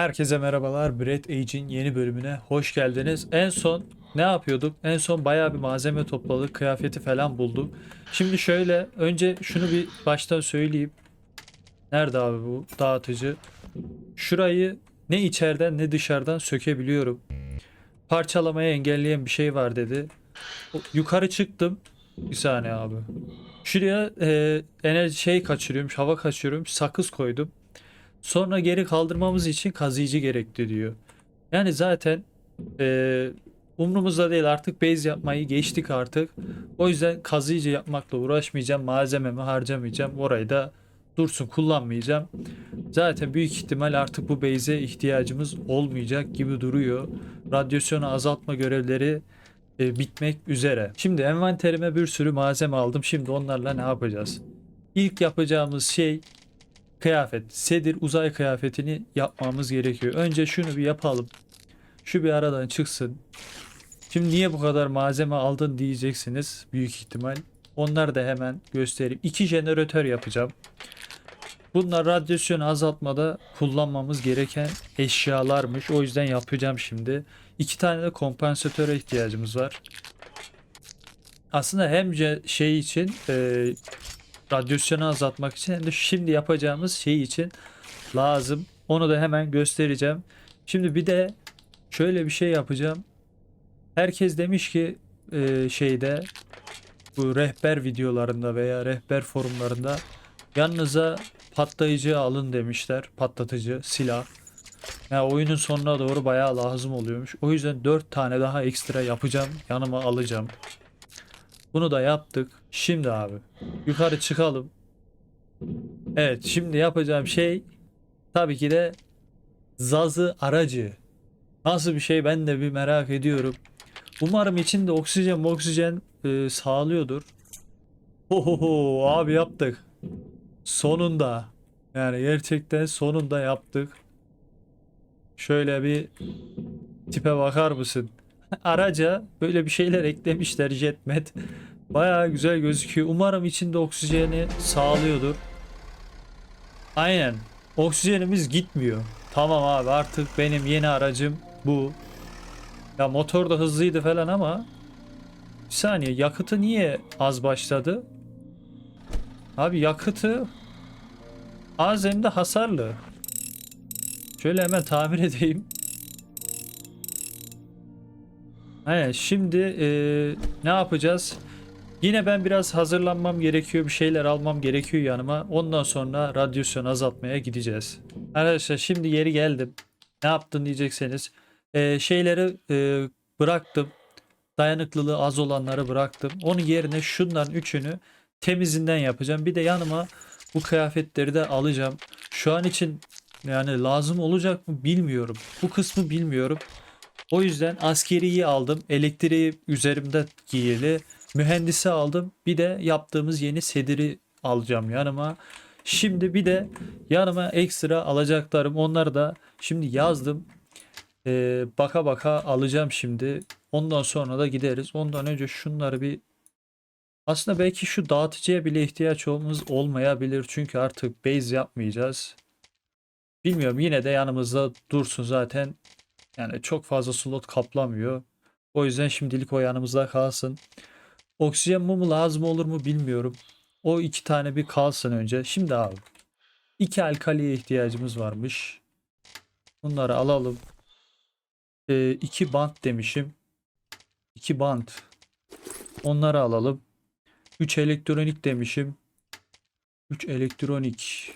Herkese merhabalar. Bread Age'in yeni bölümüne hoş geldiniz. En son ne yapıyorduk? En son bayağı bir malzeme topladık. Kıyafeti falan bulduk. Şimdi şöyle önce şunu bir baştan söyleyeyim. Nerede abi bu dağıtıcı? Şurayı ne içeriden ne dışarıdan sökebiliyorum. Parçalamayı engelleyen bir şey var dedi. Yukarı çıktım. Bir saniye abi. Şuraya e, enerji şey kaçırıyorum, hava kaçırıyorum. Sakız koydum. Sonra geri kaldırmamız için kazıyıcı gerekti diyor. Yani zaten e, umrumuzda değil artık base yapmayı geçtik artık. O yüzden kazıyıcı yapmakla uğraşmayacağım. Malzememi harcamayacağım. Orayı da dursun kullanmayacağım. Zaten büyük ihtimal artık bu base'e ihtiyacımız olmayacak gibi duruyor. Radyasyonu azaltma görevleri e, bitmek üzere. Şimdi envanterime bir sürü malzeme aldım. Şimdi onlarla ne yapacağız? İlk yapacağımız şey kıyafet. Sedir uzay kıyafetini yapmamız gerekiyor. Önce şunu bir yapalım. Şu bir aradan çıksın. Şimdi niye bu kadar malzeme aldın diyeceksiniz büyük ihtimal. Onları da hemen göstereyim. İki jeneratör yapacağım. Bunlar radyasyonu azaltmada kullanmamız gereken eşyalarmış. O yüzden yapacağım şimdi. İki tane de kompansatöre ihtiyacımız var. Aslında hem şey için e, radyasyonu azaltmak için hem de şimdi yapacağımız şey için lazım. Onu da hemen göstereceğim. Şimdi bir de şöyle bir şey yapacağım. Herkes demiş ki e, şeyde bu rehber videolarında veya rehber forumlarında yanınıza patlayıcı alın demişler. Patlatıcı, silah. Yani oyunun sonuna doğru bayağı lazım oluyormuş. O yüzden 4 tane daha ekstra yapacağım. Yanıma alacağım. Bunu da yaptık. Şimdi abi yukarı çıkalım. Evet şimdi yapacağım şey tabii ki de Zazı aracı. Nasıl bir şey ben de bir merak ediyorum. Umarım içinde oksijen oksijen e, sağlıyordur. Ohoho abi yaptık. Sonunda. Yani gerçekten sonunda yaptık. Şöyle bir tipe bakar mısın? Araca böyle bir şeyler eklemişler jetmet. Bayağı güzel gözüküyor. Umarım içinde oksijeni sağlıyordur. Aynen. Oksijenimiz gitmiyor. Tamam abi artık benim yeni aracım bu. Ya motor da hızlıydı falan ama bir saniye yakıtı niye az başladı? Abi yakıtı az hem de hasarlı. Şöyle hemen tamir edeyim. Evet şimdi eee, ne yapacağız? Yine ben biraz hazırlanmam gerekiyor. Bir şeyler almam gerekiyor yanıma. Ondan sonra radyasyon azaltmaya gideceğiz. Arkadaşlar şimdi yeri geldim. Ne yaptın diyecekseniz. Eee, şeyleri eee, bıraktım. Dayanıklılığı az olanları bıraktım. Onun yerine şunların üçünü temizinden yapacağım. Bir de yanıma bu kıyafetleri de alacağım. Şu an için yani lazım olacak mı bilmiyorum. Bu kısmı bilmiyorum. O yüzden askeriyi aldım. Elektriği üzerimde giyili. Mühendisi aldım. Bir de yaptığımız yeni sediri alacağım yanıma. Şimdi bir de yanıma ekstra alacaklarım. Onları da şimdi yazdım. Ee, baka baka alacağım şimdi. Ondan sonra da gideriz. Ondan önce şunları bir aslında belki şu dağıtıcıya bile ihtiyaç olmamız olmayabilir. Çünkü artık base yapmayacağız. Bilmiyorum yine de yanımızda dursun zaten. Yani çok fazla slot kaplamıyor. O yüzden şimdilik o yanımızda kalsın. Oksijen mumu lazım olur mu bilmiyorum. O iki tane bir kalsın önce. Şimdi abi. iki alkaliye ihtiyacımız varmış. Bunları alalım. Ee, iki bant demişim. İki bant. Onları alalım. 3 elektronik demişim. 3 elektronik.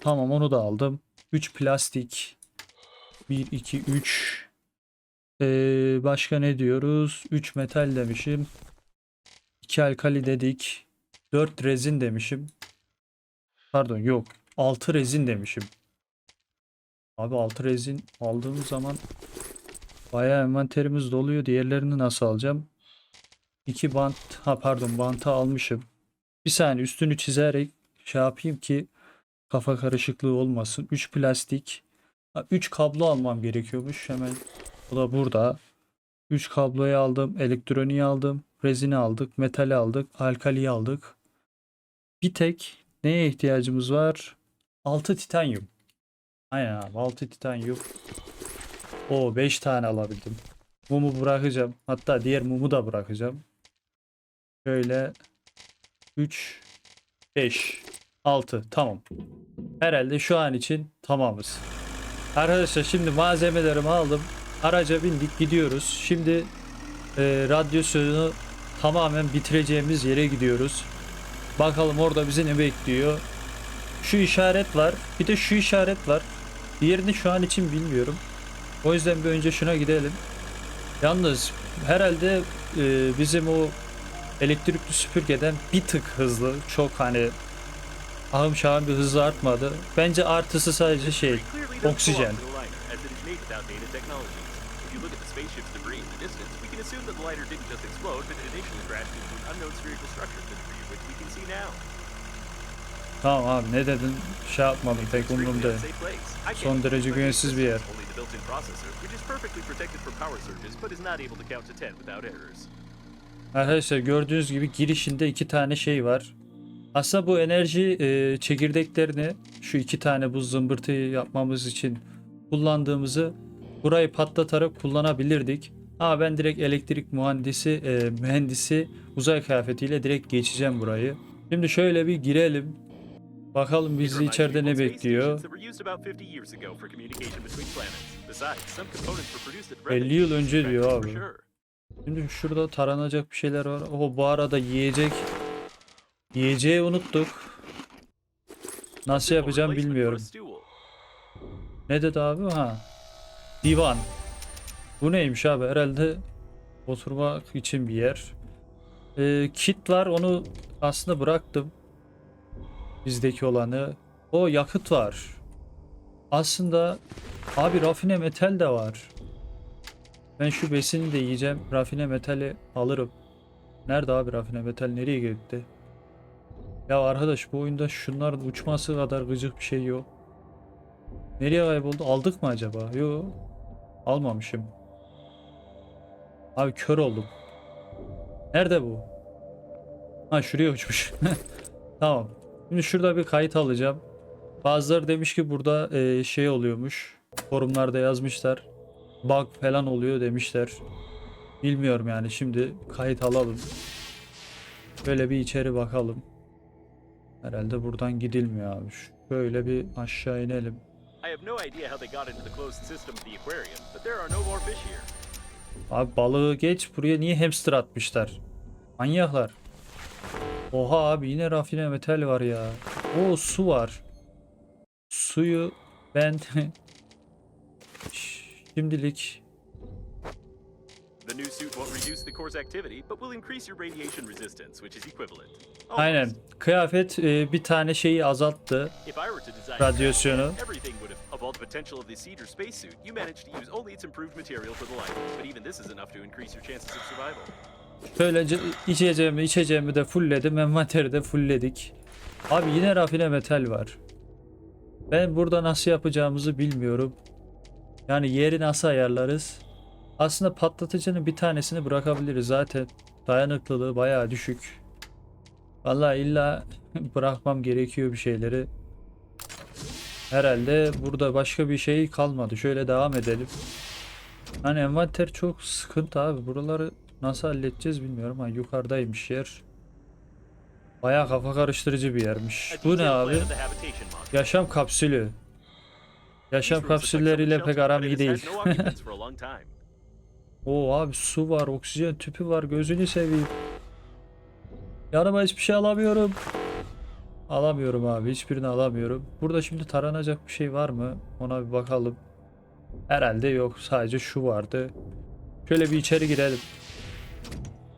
Tamam onu da aldım. 3 plastik. 1, 2, 3. Ee, başka ne diyoruz? 3 metal demişim. 2 alkali dedik. 4 rezin demişim. Pardon yok. 6 rezin demişim. Abi 6 rezin aldığım zaman bayağı envanterimiz doluyor. Diğerlerini nasıl alacağım? 2 bant. Ha pardon bantı almışım. Bir saniye üstünü çizerek şey yapayım ki kafa karışıklığı olmasın. 3 plastik. 3 kablo almam gerekiyormuş. Hemen o da burada. 3 kabloyu aldım. Elektroniği aldım. Rezini aldık. Metali aldık. Alkaliyi aldık. Bir tek neye ihtiyacımız var? 6 titanyum. Aynen abi 6 titanyum. O 5 tane alabildim. Mumu bırakacağım. Hatta diğer mumu da bırakacağım. Şöyle 3 5 6 tamam. Herhalde şu an için tamamız. Arkadaşlar şimdi malzemelerimi aldım. Araca bindik gidiyoruz. Şimdi e, radyasyonu tamamen bitireceğimiz yere gidiyoruz. Bakalım orada bizi ne bekliyor. Şu işaret var. Bir de şu işaret var. Diğerini şu an için bilmiyorum. O yüzden bir önce şuna gidelim. Yalnız herhalde e, bizim o elektrikli süpürgeden bir tık hızlı. Çok hani ahım şahım bir hızı artmadı. Bence artısı sadece şey oksijen. Tamam abi ne dedin şey yapmadım pek umurumda. Son derece güvensiz bir yer. system, Only the built-in processor, which is perfectly protected from power surges, but is not able to count to 10 without errors. Arkadaşlar gördüğünüz gibi girişinde iki tane şey var. Aslında bu enerji e, çekirdeklerini şu iki tane bu zımbırtıyı yapmamız için kullandığımızı burayı patlatarak kullanabilirdik. Ama ben direkt elektrik mühendisi e, mühendisi uzay kıyafetiyle direkt geçeceğim burayı. Şimdi şöyle bir girelim. Bakalım bizi içeride ne bekliyor. stations that were used about 50 years ago for communication between planets. Besides, some components were produced at 50 yıl önce diyor abi. Şimdi şurada taranacak bir şeyler var. O bu arada yiyecek. Yiyeceği unuttuk. Nasıl yapacağım bilmiyorum. Ne dedi abi? Ha. Divan. Bu neymiş abi? Herhalde oturmak için bir yer. Ee, kit var. Onu aslında bıraktım. Bizdeki olanı. O yakıt var. Aslında abi rafine metal de var. Ben şu besini de yiyeceğim. Rafine metali alırım. Nerede abi rafine metal? Nereye gitti? Ya arkadaş bu oyunda şunların uçması kadar gıcık bir şey yok. Nereye kayboldu? Aldık mı acaba? Yok. Almamışım. Abi kör oldum. Nerede bu? Ha şuraya uçmuş. tamam. Şimdi şurada bir kayıt alacağım. Bazıları demiş ki burada e, şey oluyormuş. Forumlarda yazmışlar. Bug falan oluyor demişler. Bilmiyorum yani şimdi kayıt alalım. Böyle bir içeri bakalım. Herhalde buradan gidilmiyor abi. Şöyle bir aşağı inelim. Abi balığı geç buraya niye hamster atmışlar? Manyaklar. Oha abi yine rafine metal var ya. O su var. Suyu ben şimdilik The new suit won't reduce the core's activity, but will increase your radiation resistance, which is equivalent. aynen kıyafet e, bir tane şeyi azalttı. Radyasyonu. everything would have of all the potential of the Cedar spacesuit, you managed to use only its improved material for the light. But even this is enough to increase your chances of survival. Şöylece içeceğimi içeceğimi de fullledim. Envanteri de fullledik. Abi yine rafine metal var. Ben burada nasıl yapacağımızı bilmiyorum. Yani yeri nasıl ayarlarız? Aslında patlatıcının bir tanesini bırakabiliriz. Zaten dayanıklılığı bayağı düşük. Vallahi illa bırakmam gerekiyor bir şeyleri. Herhalde burada başka bir şey kalmadı. Şöyle devam edelim. Hani envanter çok sıkıntı abi. Buraları nasıl halledeceğiz bilmiyorum. Ha yukarıdaymış yer. Bayağı kafa karıştırıcı bir yermiş. Bu ne abi? Yaşam kapsülü. Yaşam kapsülleriyle pek aram iyi değil. Oo abi su var, oksijen tüpü var. Gözünü seveyim. Yanıma hiçbir şey alamıyorum. Alamıyorum abi. Hiçbirini alamıyorum. Burada şimdi taranacak bir şey var mı? Ona bir bakalım. Herhalde yok. Sadece şu vardı. Şöyle bir içeri girelim.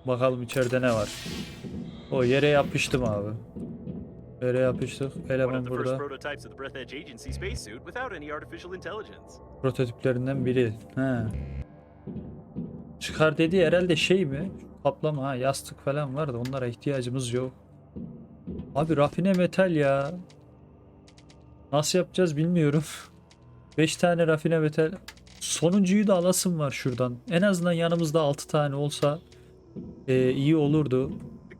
Bakalım içeride ne var. O yere yapıştım abi. Yere yapıştık. Eleman burada. Prototiplerinden biri. He. Çıkar dediği herhalde şey mi? Kaplama ha yastık falan var da onlara ihtiyacımız yok. Abi rafine metal ya. Nasıl yapacağız bilmiyorum. 5 tane rafine metal. Sonuncuyu da alasım var şuradan. En azından yanımızda 6 tane olsa e, iyi olurdu.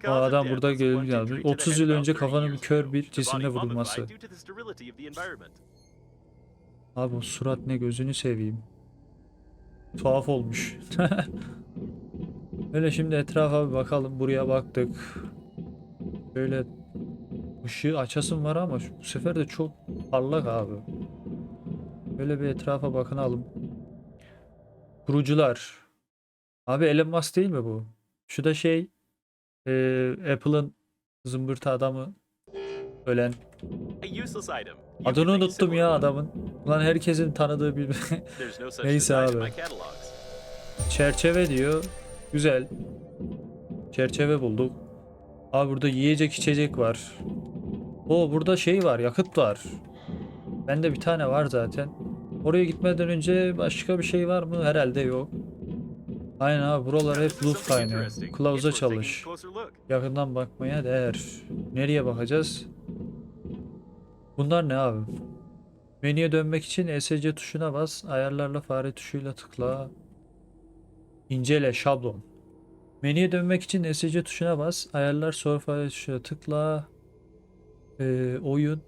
O adam burada to the 30 head yıl önce 30 kafanın kör bir cisimle vurulması. Abi o surat ne gözünü seveyim. Tuhaf olmuş. Öyle şimdi etrafa bir bakalım. Buraya baktık. Böyle ışığı açasım var ama bu sefer de çok parlak abi. Böyle bir etrafa bakınalım. Kurucular. Abi Elon Musk değil mi bu? Şu da şey eee, Apple'ın zımbırtı adamı ölen. Adını unuttum ya adamın. Ulan herkesin tanıdığı bir Neyse abi. çerçeve diyor. Güzel. Çerçeve bulduk. Abi burada yiyecek içecek var. O burada şey var, yakıt var. Bende bir tane var zaten. Oraya gitmeden önce başka bir şey var mı? Herhalde yok. Aynen abi buralar hep loot kaynıyor. Kılavuza çalış. Yakından bakmaya değer. Nereye bakacağız? Bunlar ne abi? Menüye dönmek için ESC tuşuna bas. Ayarlarla fare tuşuyla tıkla. İncele şablon. Menüye dönmek için ESC tuşuna bas. Ayarlar sonra fare tuşuna tıkla. Ee, oyun.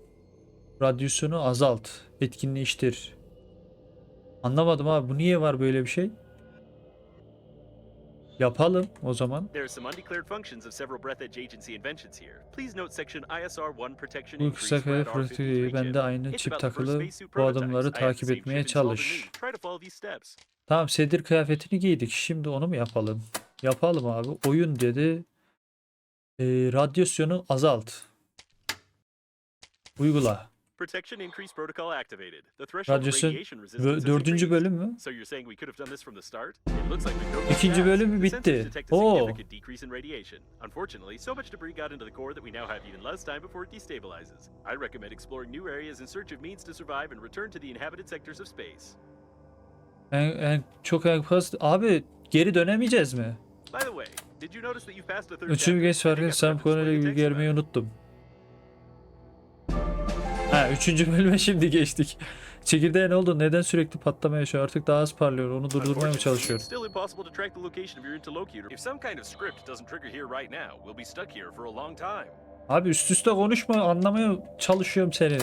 Radyosunu azalt. Etkinleştir. Anlamadım abi. Bu niye var böyle bir şey? Yapalım o zaman. There are some undeclared functions of several Breath Edge Agency inventions here. Please note section ISR 1 protection Bu increase kısa kare rad protektörü R53 ben chip. de aynı çip takılı bu adımları takip etmeye çalış. Tamam sedir kıyafetini giydik. Şimdi onu mu yapalım? Yapalım abi. Oyun dedi. Ee, radyasyonu azalt. Uygula. Protection increase protocol activated. The threshold radiation resistance dördüncü bölüm mü? So you're saying we could have done this from the start? It looks like we've İkinci bölümü bitti. Oo. significant decrease in radiation. Unfortunately, so much debris got into the core that we now have even less time before it destabilizes. I recommend exploring new areas in search of means to survive and return to the inhabited sectors of space. En, en çok enkaz... Abi geri dönemeyeceğiz mi? By the way, did you notice that you passed the third Üçüncü geç farkı sen to konuyla it. unuttum. Ha üçüncü bölüme şimdi geçtik. Çekirdeğe ne oldu? Neden sürekli patlamaya yaşıyor? Artık daha az parlıyor. Onu durdurmaya mı çalışıyor? Abi üst üste konuşma. Anlamaya çalışıyorum seni.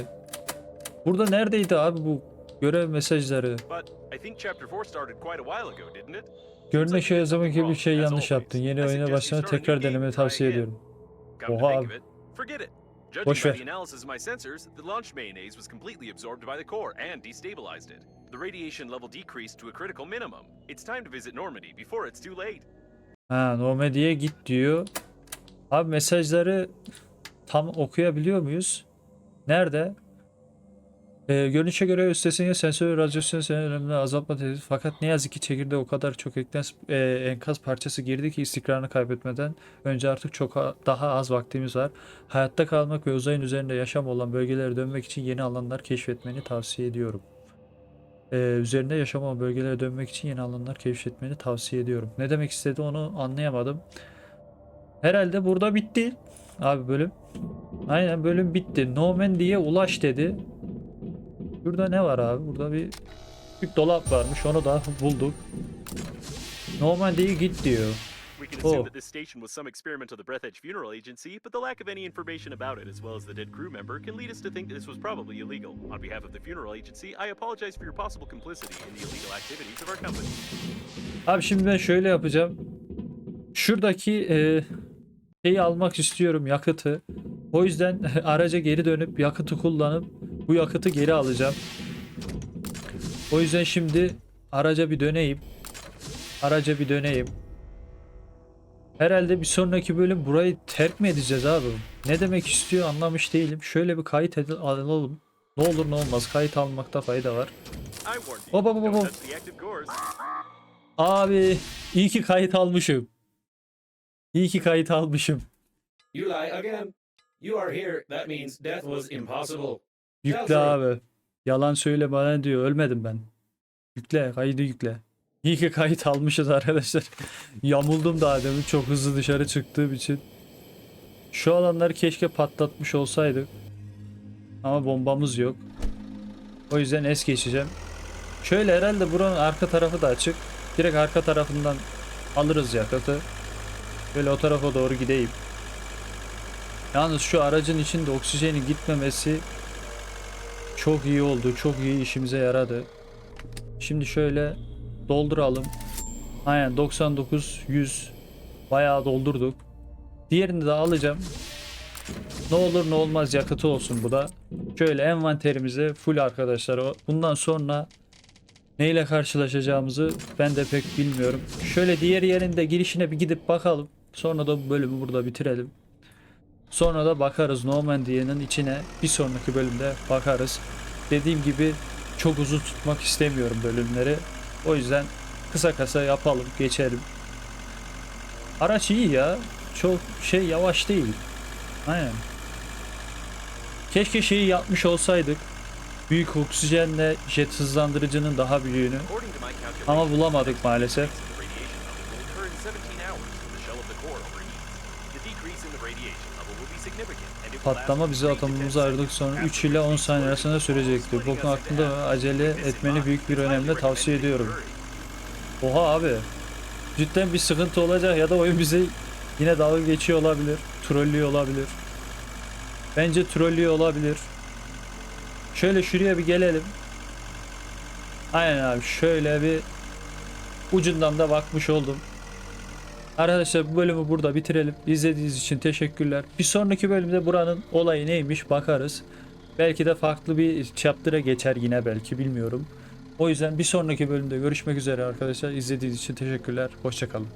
Burada neredeydi abi bu görev mesajları? But I think chapter 4 started quite a while ago, didn't it? Görüne şey zaman gibi bir şey yanlış yaptın. Yeni oyuna başlamanı tekrar denemeni tavsiye ediyorum. Oha abi. Boş ver. the analysis of my sensors, the launch mayonnaise was completely absorbed by the core and destabilized it. The radiation level decreased to a critical minimum. It's time to visit Normandy before it's too late. Ha Nomadi'ye git diyor. Abi mesajları tam okuyabiliyor muyuz? Nerede? Ee, görünüşe göre üstesine sensör ve radyasyon önemli azaltma tehdidi. Fakat ne yazık ki çekirdeğe o kadar çok eklens, e, enkaz parçası girdi ki istikrarını kaybetmeden önce artık çok daha az vaktimiz var. Hayatta kalmak ve uzayın üzerinde yaşam olan bölgelere dönmek için yeni alanlar keşfetmeni tavsiye ediyorum. Ee, üzerinde yaşam olan bölgelere dönmek için yeni alanlar keşfetmeni tavsiye ediyorum. Ne demek istedi onu anlayamadım. Herhalde burada bitti. Abi bölüm. Aynen bölüm bitti. Normandy'ye ulaş dedi. Burada ne var abi? Burada bir büyük dolap varmış. Onu da bulduk. Normandy'ye git diyor. We can assume Oh. that this station was some experiment of the Breath Edge Funeral Agency, but the lack of any information about it, as well as the dead crew member, can lead us to think that this was probably illegal. On behalf of the funeral agency, I apologize for your possible complicity in the illegal activities of our company. Abi şimdi ben şöyle yapacağım. Şuradaki e, şeyi almak istiyorum yakıtı. O yüzden araca geri dönüp yakıtı kullanıp bu yakıtı geri alacağım. O yüzden şimdi araca bir döneyim. Araca bir döneyim. Herhalde bir sonraki bölüm burayı terk mi edeceğiz abi? Ne demek istiyor anlamış değilim. Şöyle bir kayıt alalım. Ne olur ne olmaz kayıt almakta fayda var. Hop, hop, hop. Abi iyi ki kayıt almışım. İyi ki kayıt almışım. You lie again. You are here. That means death was impossible. Yükle abi. Yalan söyle bana diyor. Ölmedim ben. Yükle. Kaydı yükle. İyi ki kayıt almışız arkadaşlar. Yamuldum daha demin çok hızlı dışarı çıktığım için. Şu alanları keşke patlatmış olsaydık. Ama bombamız yok. O yüzden es geçeceğim. Şöyle herhalde buranın arka tarafı da açık. Direkt arka tarafından alırız yakıtı. Böyle o tarafa doğru gideyim. Yalnız şu aracın içinde oksijenin gitmemesi çok iyi oldu. Çok iyi işimize yaradı. Şimdi şöyle dolduralım. Aynen 99 100 bayağı doldurduk. Diğerini de alacağım. Ne olur ne olmaz yakıtı olsun bu da. Şöyle envanterimize full arkadaşlar. Bundan sonra neyle karşılaşacağımızı ben de pek bilmiyorum. Şöyle diğer yerinde girişine bir gidip bakalım. Sonra da bu bölümü burada bitirelim. Sonra da bakarız Normandia'nın içine bir sonraki bölümde bakarız. Dediğim gibi çok uzun tutmak istemiyorum bölümleri. O yüzden kısa kısa yapalım, geçelim. Araç iyi ya. Çok şey yavaş değil. Aynen. Keşke şeyi yapmış olsaydık. Büyük oksijenle jet hızlandırıcının daha büyüğünü. Ama bulamadık maalesef. Patlama bizi 3 to 10 atomumuzu ayırdık sonra seconds 3 ile 10 saniye arasında sürecektir. Bu konu hakkında acele etmeni büyük bir önemle tavsiye ediyorum. Oha abi. Cidden bir sıkıntı olacak ya da oyun bize yine dalga geçiyor olabilir. Trollüyor olabilir. Bence trollüyor olabilir. Şöyle şuraya bir gelelim. Aynen abi şöyle bir ucundan da bakmış oldum. Arkadaşlar bu bölümü burada bitirelim. İzlediğiniz için teşekkürler. Bir sonraki bölümde buranın olayı neymiş bakarız. Belki de farklı bir chapter'a geçer yine belki bilmiyorum. O yüzden bir sonraki bölümde görüşmek üzere arkadaşlar. İzlediğiniz için teşekkürler. Hoşçakalın.